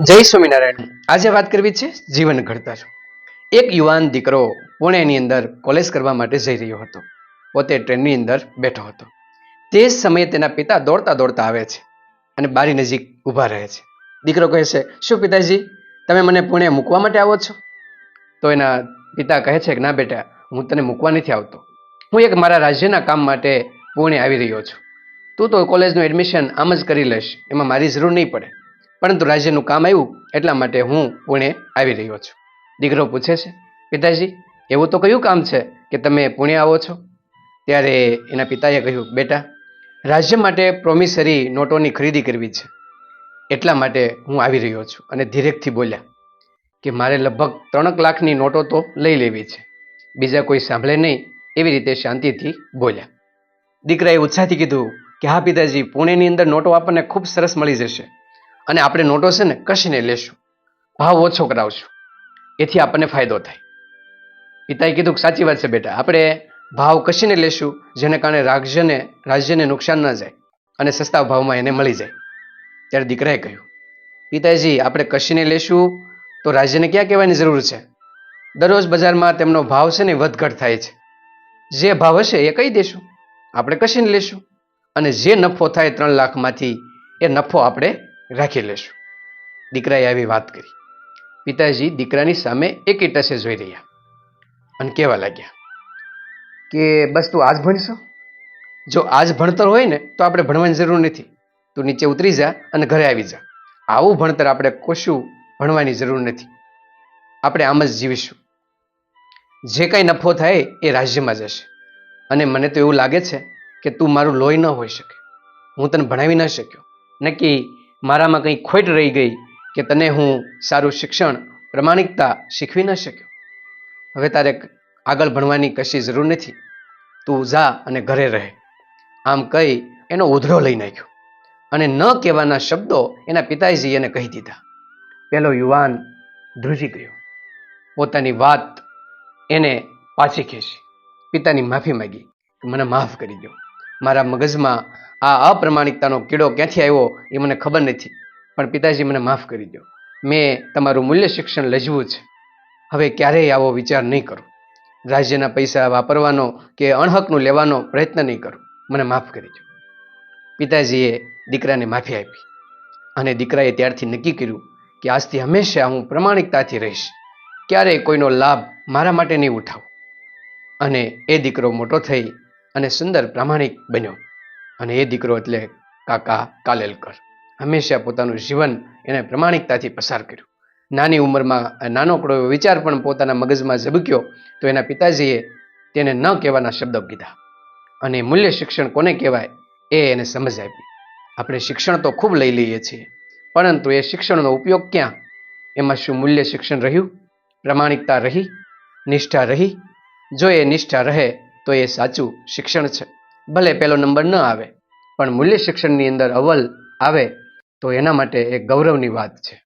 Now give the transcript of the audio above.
જય સ્વામિનારાયણ. આજે વાત કરવી છે જીવન ઘડતર એક યુવાન દીકરો પુણેની અંદર કોલેજ કરવા માટે જઈ રહ્યો હતો. પોતે ટ્રેનની અંદર બેઠો હતો. તે જ સમયે તેના પિતા દોડતા દોડતા આવે છે અને બારી નજીક ઊભા રહે છે. દીકરો કહે છે, શું પિતાજી, તમે મને પુણે મૂકવા માટે આવો છો? તો એના પિતા કહે છે કે, ના બેટા, હું તને મૂકવા નથી આવતો. હું એક મારા રાજ્યના કામ માટે પુણે આવી રહ્યો છું. તું તો કોલેજનું એડમિશન આમ જ કરી લઈશ. એમાં મારી જરૂર નહીં પડે. પરંતુ રાજ્યનું કામ આવ્યું એટલા માટે હું પુણે આવી રહ્યો છું. દીકરો પૂછે છે, પિતાજી, એવું તો કયું કામ છે કે તમે પુણે આવો છો? ત્યારે એના પિતાએ કહ્યું, બેટા, રાજ્ય માટે પ્રોમિસરી નોટોની ખરીદી કરવી છે. એટલા માટે હું આવી રહ્યો છું. અને ધીરેકથી બોલ્યા, કે મારે લગભગ ત્રણક લાખની નોટો તો લઈ લેવી છે. બીજા કોઈ સાંભળે નહીં. એવી રીતે શાંતિથી બોલ્યા. દીકરાએ ઉત્સાહથી કીધું કે, હા પિતાજી, પુણેની અંદર નોટો આપણને ખૂબ સરસ મળી જશે. અને આપણે નોટો છે ને કસીને લેશું. ભાવ ઓછો કરાવશું. એથી આપણને ફાયદો થાય. પિતાએ કીધું કે સાચી વાત છે બેટા, આપણે ભાવ કસીને લેશું જેને કારણે રાજ્યને રાજ્યને નુકસાન ન જાય અને સસ્તા ભાવમાં એને મળી જાય. ત્યારે દીકરાએ કહ્યું, પિતાજી, આપણે કસીને લેશું તો રાજ્યને ક્યાં કહેવાની જરૂર છે? દરરોજ બજારમાં તેમનો ભાવ છે ને વધઘટ થાય છે. જે ભાવ હશે એ કહી દેશું. આપણે કશીને લેશું. અને જે નફો થાય ત્રણ લાખમાંથી, એ નફો આપણે રાખી લેશું દીકરાએ આવી વાત કરી. પિતાજી દીકરાની સામે એક ટસે જોઈ રહ્યા. અને કહેવા લાગ્યા, કે બસ તું આજ ભણશો? જો આજ ભણતર હોય ને, તો આપણે ભણવાની જરૂર નથી. તું નીચે ઉતરી જા અને ઘરે આવી જા. આવું ભણતર આપણે કશું ભણવાની જરૂર નથી. આપણે આમ જ જીવીશું. જે કાંઈ નફો થાય એ રાજ્યમાં જશે. અને મને તો એવું લાગે છે કે તું મારું લોહી ન હોઈ શકે. હું તને ભણાવી ન શક્યો. નક્કી મારામાં કંઈ ખોટ રહી ગઈ કે તને હું સારું શિક્ષણ, પ્રમાણિકતા શીખવી ન શક્યો? હવે તારે આગળ ભણવાની કશી જરૂર નથી. તું જા અને ઘરે રહે. આમ કહી એનો ઉધડો લઈ નાખ્યો અને ન કહેવાના શબ્દો એના પિતાજી એને કહી દીધા. પેલો યુવાન ધ્રુજી ગયો. પોતાની વાત એને પાછી ખેંચી. પિતાની માફી માંગી મને માફ કરી દો મારા મગજમાં આ અપ્રમાણિકતાનો કીડો ક્યાંથી આવ્યો એ મને ખબર નથી. પણ પિતાજી મને માફ કરી દો. મેં તમારું મૂલ્ય શિક્ષણ લજવું છે. હવે ક્યારેય આવો વિચાર નહીં કરું. રાજ્યના પૈસા વાપરવાનો કે અણહકનું લેવાનો પ્રયત્ન નહીં કરું. મને માફ કરી દો. પિતાજીએ દીકરાને માફી આપી. અને દીકરાએ ત્યારથી નક્કી કર્યું કે આજથી હંમેશા હું પ્રમાણિકતાથી રહીશ. ક્યારેય કોઈનો લાભ મારા માટે નહીં ઉઠાવું. અને એ દીકરો મોટો થઈ અને સુંદર પ્રામાણિક બન્યો. અને એ દીકરો એટલે કાકા કાલેલકર. હંમેશા પોતાનું જીવન એને પ્રમાણિકતાથી પસાર કર્યું. નાની ઉંમરમાં નાનોકડો વિચાર પણ પોતાના મગજમાં ઝબક્યો તો એના પિતાજીએ તેને ન કહેવાના શબ્દો કીધા. અને મૂલ્ય શિક્ષણ કોને કહેવાય એ એને સમજ આપી. આપણે શિક્ષણ તો ખૂબ લઈ લઈએ છીએ, પરંતુ એ શિક્ષણનો ઉપયોગ ક્યાં? એમાં શું મૂલ્ય શિક્ષણ રહ્યું? પ્રમાણિકતા રહી? નિષ્ઠા રહી? જો એ નિષ્ઠા રહે તો એ સાચું શિક્ષણ છે. ભલે પહેલો નંબર ન આવે, પણ મૂલ્ય શિક્ષણની અંદર અવ્વલ આવે તો એના માટે એક ગૌરવની વાત છે.